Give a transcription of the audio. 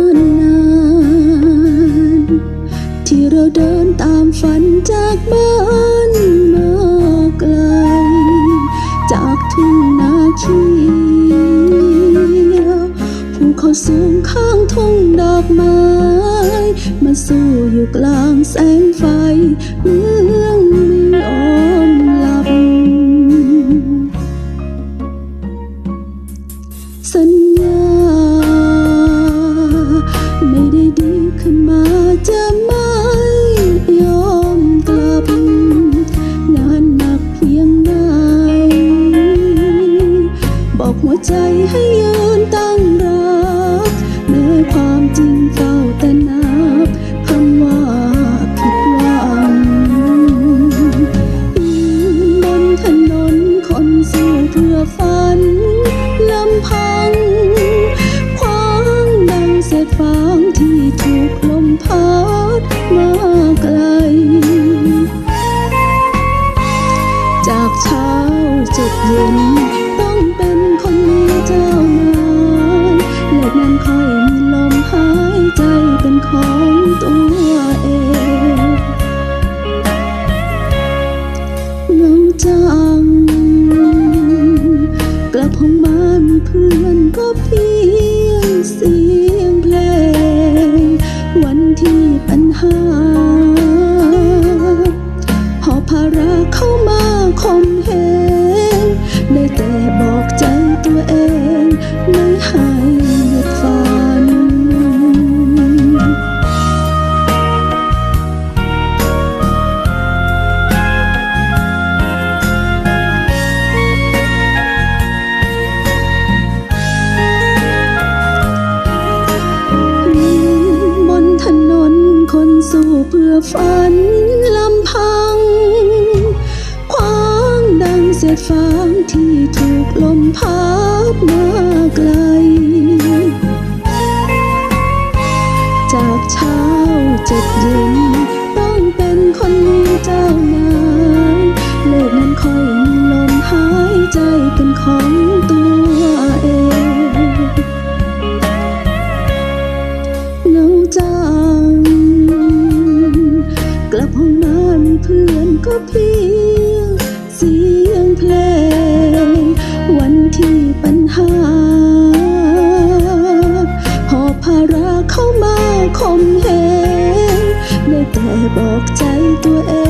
อนนาน ที่เราเดินตามฝันจากบ้านมาไกล จากทุ่งนาเขียวภูเขาสูงข้างทุ่งดอกไม้ มาสู้อยู่กลางแสงไฟเมืองมีอ้อมลับสัญ ใจให้ยืนตั้งรับแม้ความจริงเฝ้าแต่นับคำว่าผิดหวังยืนบนถนนคนสู้เพื่อฝันลำพังขวางดังเศษฟางที่ถูกลมพัดมาไกล จากเช้าจดเย็น ของตัวเองเงาจังกลับห้องมามีเพื่อนก็เพียงเสียงเพลง วันที่ปัญหา สู้เพื่อฝันลำพัง ควางดังเศษฟางที่ถูกลมพัดมาไกล จากเช้าเจ็ดเย็นต้องเป็นคนเจ้านายเลิกนั้นคอยมีลมหายใจเป็นของตัวเองเงาจัง ก็เพียงเสียงเพลง วันที่ปัญหา พอภาระเข้ามาคมเหงไม่แต่บอกใจตัวเอง